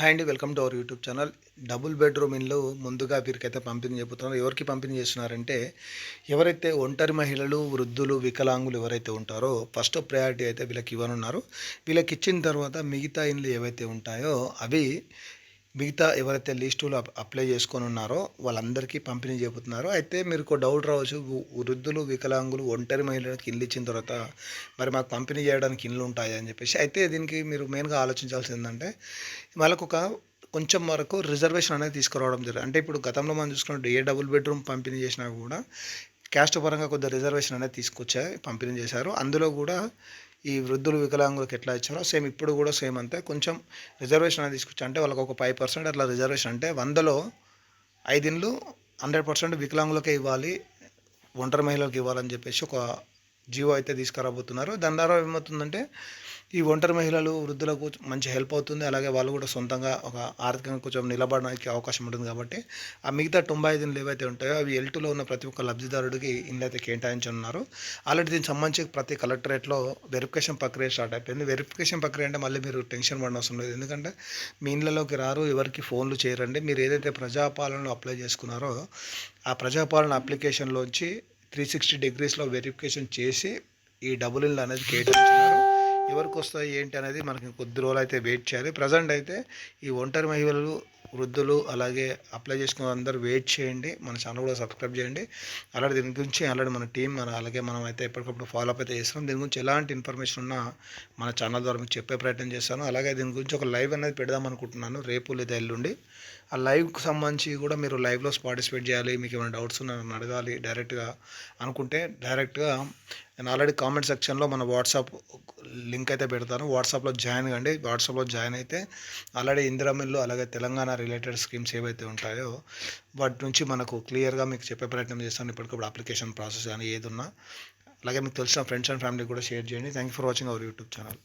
Hi అండి welcome to our YouTube channel double bedroom ఇల్లు ముందుగా వీరికైతే పంపిణీ చెబుతున్నారు ఎవరికి పంపిణీ చేస్తున్నారంటే ఎవరైతే ఒంటరి మహిళలు వృద్ధులు వికలాంగులు ఎవరైతే ఉంటారో ఫస్ట్ ప్రయారిటీ అయితే వీళ్ళకి ఇవ్వనున్నారు. వీళ్ళకి ఇచ్చిన తర్వాత మిగతా ఇండ్లు ఏవైతే ఉంటాయో అవి మిగతా ఎవరైతే లిస్టులు అప్లై చేసుకొని ఉన్నారో వాళ్ళందరికీ పంపిణీ చెబుతున్నారు అయితే మీరు ఒక డౌట్ రావచ్చు వృద్ధులు వికలాంగులు ఒంటరి మహిళలకు ఇల్లు ఇచ్చిన తర్వాత మరి మాకు పంపిణీ చేయడానికి ఇల్లు ఉంటాయి అని చెప్పేసి అయితే దీనికి మీరు మెయిన్గా ఆలోచించాల్సింది ఏంటంటే వాళ్ళకు ఒక కొంచెం వరకు రిజర్వేషన్ అనేది తీసుకురావడం జరిగింది. అంటే ఇప్పుడు గతంలో మనం చూసుకున్నట్టు ఏ డబుల్ బెడ్రూమ్ పంపిణీ చేసినా కూడా క్యాస్ట్ పరంగా కొద్దిగా రిజర్వేషన్ అనేది తీసుకొచ్చాయి పంపిణీ చేశారు. అందులో కూడా ఈ వృద్ధులు వికలాంగులకు ఎట్లా ఇచ్చారో సేమ్ ఇప్పుడు కూడా సేమ్ అంతే. కొంచెం రిజర్వేషన్ అనేది తీసుకొచ్చా అంటే వాళ్ళకి ఒక ఫైవ్ పర్సెంట్ అట్లా రిజర్వేషన్ అంటే వందలో ఐదిండ్లు హండ్రెడ్ పర్సెంట్ వికలాంగులకే ఇవ్వాలి ఒంటరి మహిళలకు ఇవ్వాలని చెప్పేసి ఒక జీవో అయితే తీసుకురాబోతున్నారు. దాని ద్వారా ఏమవుతుందంటే ఈ ఒంటరి మహిళలు వృద్ధులకు మంచి హెల్ప్ అవుతుంది. అలాగే వాళ్ళు కూడా సొంతంగా ఒక ఆర్థికంగా కొంచెం నిలబడడానికి అవకాశం ఉంటుంది కాబట్టి ఆ మిగతా తొంభై ఐదు ఏవైతే ఉంటాయో అవి ఎల్టులో ఉన్న ప్రతి ఒక్క లబ్ధిదారుడికి ఇండ్లు అయితే కేటాయించనున్నారు. ఆల్రెడీ దీనికి సంబంధించి ప్రతి కలెక్టరేట్లో వెరిఫికేషన్ ప్రక్రియ స్టార్ట్ అయిపోయింది. వెరిఫికేషన్ ప్రక్రియ అంటే మళ్ళీ మీరు టెన్షన్ పడిన అవసరం లేదు. ఎందుకంటే మీ ఇళ్ళలోకి రారు ఎవరికి ఫోన్లు చేయరండి. మీరు ఏదైతే ప్రజాపాలనలో అప్లై చేసుకున్నారో ఆ ప్రజాపాలన అప్లికేషన్లోంచి త్రీ సిక్స్టీ డిగ్రీస్లో వెరిఫికేషన్ చేసి ఈ డబుల్ ఇల్లు అనేది కేటాయించినారు. ఎవరికి వస్తాయి ఏంటి అనేది మనకి కొద్ది రోజులు అయితే వెయిట్ చేయాలి. ప్రజెంట్ అయితే ఈ ఒంటరి మహిళలు వృద్ధులు అలాగే అప్లై చేసుకున్న అందరూ వెయిట్ చేయండి. మన ఛానల్ కూడా సబ్స్క్రైబ్ చేయండి. అలాగే దీని గురించి ఆల్రెడీ మన టీం మన అలాగే మనం అయితే ఎప్పటికప్పుడు ఫాలో అప్ అయితే చేస్తున్నాం. దీని గురించి ఎలాంటి ఇన్ఫర్మేషన్ ఉన్నా మన ఛానల్ ద్వారా మీకు చెప్పే ప్రయత్నం చేస్తాను. అలాగే దీని గురించి ఒక లైవ్ అనేది పెడదాం అనుకుంటున్నాను. రేపు లేదా ఎల్లుండి. ఆ లైవ్కి సంబంధించి కూడా మీరు లైవ్లో పార్టిసిపేట్ చేయాలి. మీకు ఏమైనా డౌట్స్ ఉన్నా అడగాలి డైరెక్ట్గా అనుకుంటే డైరెక్ట్గా నేను ఆల్రెడీ కామెంట్ సెక్షన్లో మన వాట్సాప్ లింక్ అయితే పెడతాను. వాట్సాప్లో జాయిన్ కండి. వాట్సాప్లో జాయిన్ అయితే ఆల్రెడీ ఇందిరామిల్లు అలాగే తెలంగాణ రిలేటెడ్ స్కీమ్స్ ఏవైతే ఉంటాయో వాటి నుంచి మనకు క్లియర్గా మీకు చెప్పే ప్రయత్నం చేస్తాను. ఇప్పటికప్పుడు అప్లికేషన్ ప్రాసెస్ కానీ ఏదున్నా. అలాగే మీకు తెలిసిన ఫ్రెండ్స్ అండ్ ఫ్యామిలీ కూడా షేర్ చేయండి. Thank you for watching our YouTube channel